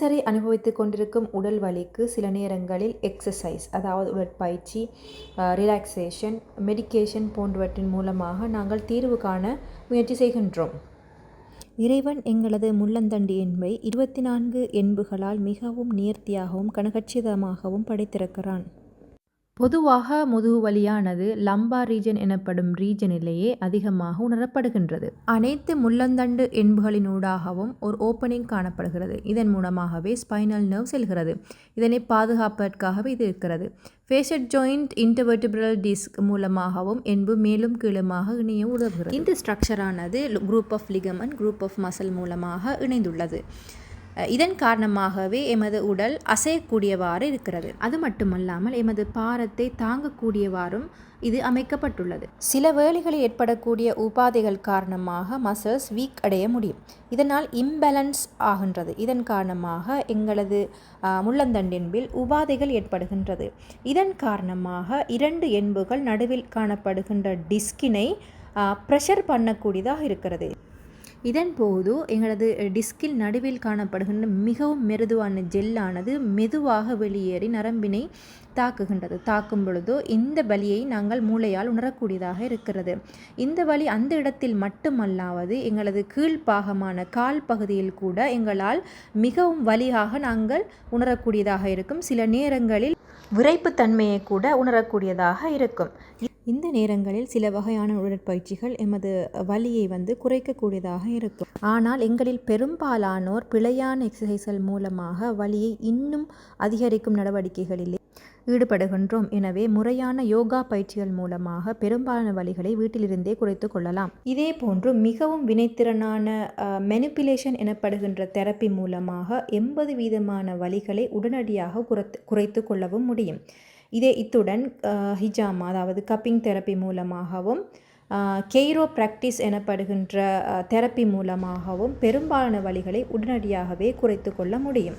தினசரி அனுபவித்து கொண்டிருக்கும் உடல் வலிக்கு சில நேரங்களில் எக்ஸசைஸ் அதாவது உடற்பயிற்சி ரிலாக்ஸேஷன் மெடிக்கேஷன் போன்றவற்றின் மூலமாக நாங்கள் தீர்வு காண முயற்சி செய்கின்றோம். இறைவன் எங்களது முள்ளந்தண்டு எண்பை இருபத்தி நான்கு எண்புகளால் மிகவும் நேர்த்தியாகவும் கனகச்சிதமாகவும் படைத்திருக்கிறான். பொதுவாக முதுகு வலியானது லம்பா ரீஜன் எனப்படும் ரீஜனிலேயே அதிகமாக உணரப்படுகின்றது. அனைத்து முள்ளந்தண்டு எண்புகளினூடாகவும் ஒரு ஓப்பனிங் காணப்படுகிறது. இதன் மூலமாகவே ஸ்பைனல் நர்வ் செல்கிறது. இதனை பாதுகாப்பதற்காகவே இது இருக்கிறது. ஃபேஷட் ஜாயிண்ட் இன்டர்வெர்டிபிரல் டிஸ்க் மூலமாகவும் என்பு மேலும் கீழுமாக இணைய உதவுகிறது. இந்த ஸ்ட்ரக்சரானது group of ligament group of muscle மூலமாக இணைந்துள்ளது. இதன் காரணமாகவே எமது உடல் அசையக்கூடியவாறு இருக்கிறது. அது மட்டுமல்லாமல் எமது பாரத்தை தாங்கக்கூடியவாறும் இது அமைக்கப்பட்டுள்ளது. சில வேளைகளில் ஏற்படக்கூடிய உபாதைகள் காரணமாக மசில்ஸ் வீக் அடைய முடியும். இதனால் இம்பேலன்ஸ் ஆகின்றது. இதன் காரணமாக எங்களது முள்ளந்தண்டென்பில் உபாதைகள் ஏற்படுகின்றது. இதன் காரணமாக இரண்டு எண்புகள் நடுவில் காணப்படுகின்ற டிஸ்கினை ப்ரெஷர் பண்ணக்கூடியதாக இருக்கிறது. இதன் போது எங்களது டிஸ்கில் நடுவில் காணப்படுகின்ற மிகவும் மெருதுவான ஜெல்லானது மெதுவாக வெளியேறி நரம்பினை தாக்குகின்றது. தாக்கும் பொழுதோ இந்த வலியை நாங்கள் மூளையால் உணரக்கூடியதாக இருக்கிறது. இந்த வலி அந்த இடத்தில் மட்டுமல்லாவது எங்களது கீழ்ப்பாகமான கால் பகுதியில் கூட எங்களால் மிகவும் வலியாக நாங்கள் உணரக்கூடியதாக இருக்கும். சில நேரங்களில் விரைப்புத்தன்மையை கூட உணரக்கூடியதாக இருக்கும். இந்த நேரங்களில் சில வகையான உடற்பயிற்சிகள் எமது வலியை வந்து குறைக்கக்கூடியதாக இருக்கும். ஆனால் எங்களில் பெரும்பாலானோர் பிழையான எக்ஸசைஸ்கள் மூலமாக வலியை இன்னும் அதிகரிக்கும் நடவடிக்கைகளில் ஈடுபடுகின்றோம். எனவே முறையான யோகா பயிற்சிகள் மூலமாக பெரும்பாலான வழிகளை வீட்டிலிருந்தே குறைத்து கொள்ளலாம். இதே போன்று மிகவும் வினைத்திறனான மெனிப்புலேஷன் எனப்படுகின்ற தெரப்பி மூலமாக எண்பது வீதமான வழிகளை உடனடியாக குறைத்து குறைத்து கொள்ளவும் முடியும். இதே இத்துடன் ஹிஜாமா அதாவது கப்பிங் தெரப்பி மூலமாகவும் கெய்ரோ ப்ராக்டிஸ் எனப்படுகின்ற தெரப்பி மூலமாகவும் பெரும்பாலான வழிகளை உடனடியாகவே குறைத்து கொள்ள முடியும்.